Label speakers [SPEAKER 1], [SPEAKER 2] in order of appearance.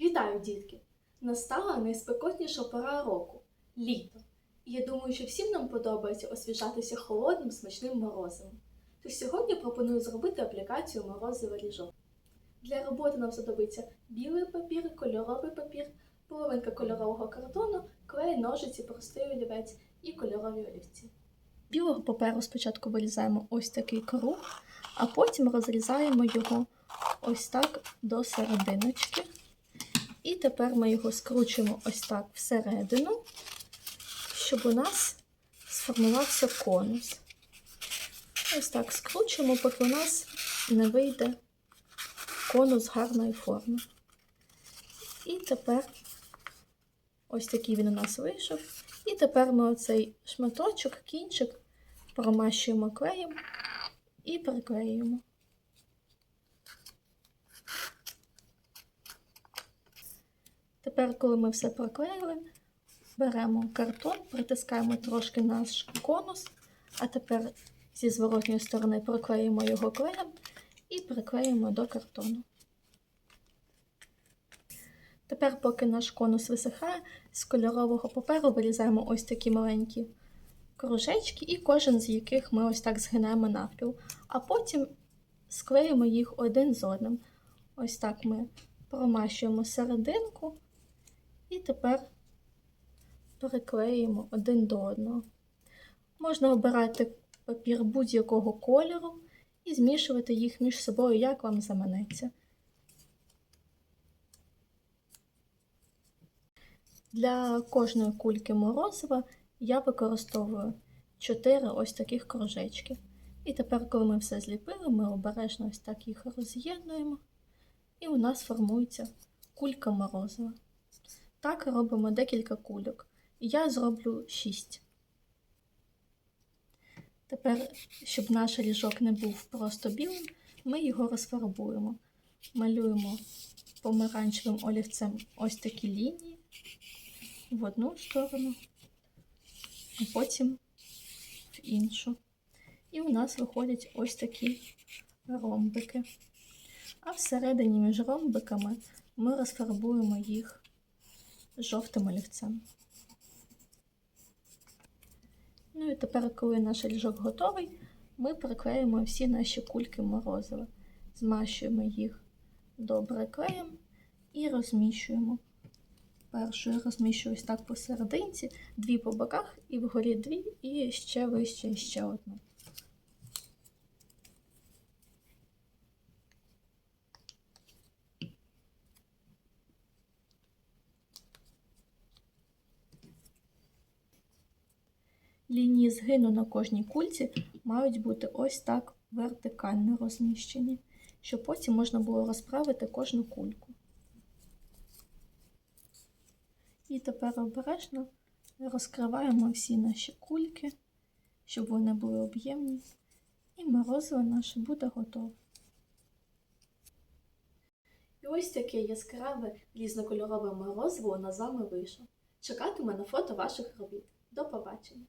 [SPEAKER 1] Вітаю, дітки! Настала найспекотніша пора року літо. І я думаю, що всім нам подобається освіжатися холодним смачним морозивом. Тож сьогодні пропоную зробити аплікацію морозива ріжок. Для роботи нам знадобиться білий папір, кольоровий папір, половинка кольорового картону, клей, ножиці, простий олівець і кольорові олівці. Білого паперу спочатку вирізаємо ось такий круг, а потім розрізаємо його ось так до серединочки. І тепер ми його скручуємо ось так всередину, щоб у нас сформувався конус. Ось так скручуємо, поки у нас не вийде конус гарної форми. І тепер ось такий він у нас вийшов. І тепер ми оцей шматочок, кінчик промащуємо клеєм і приклеюємо. Тепер, коли ми все проклеїли, беремо картон, притискаємо трошки наш конус, а тепер зі зворотньої сторони проклеїмо його клеєм і приклеїмо до картону. Тепер, поки наш конус висихає, з кольорового паперу вирізаємо ось такі маленькі кружечки, і кожен з яких ми ось так згинаємо навпіл, а потім склеїмо їх один з одним. Ось так ми промащуємо серединку і тепер приклеїмо один до одного. Можна обирати папір будь-якого кольору і змішувати їх між собою, як вам заманеться. Для кожної кульки морозива я використовую 4 ось таких кружечки. І тепер, коли ми все зліпили, ми обережно ось так їх роз'єднуємо, і у нас формується кулька морозива. Так робимо декілька кульок. Я зроблю 6. Тепер, щоб наш ріжок не був просто білим, ми його розфарбуємо. Малюємо помаранчевим олівцем ось такі лінії в одну сторону, а потім в іншу. І у нас виходять ось такі ромбики. А всередині між ромбиками ми розфарбуємо їх жовтим олівцем. Ну і тепер, коли наш ріжок готовий, ми приклеїмо всі наші кульки морозива, змащуємо їх добре клеєм і розміщуємо. Першу я розміщую так посерединці, дві по боках, і вгорі дві, і ще вище ще одну. Лінії згину на кожній кульці мають бути ось так вертикально розміщені, щоб потім можна було розправити кожну кульку. І тепер обережно розкриваємо всі наші кульки, щоб вони були об'ємні, і морозиво наше буде готове. І ось таке яскраве різнокольорове морозиво у нас з вами вийшло. Чекатиме на фото ваших робіт. До побачення!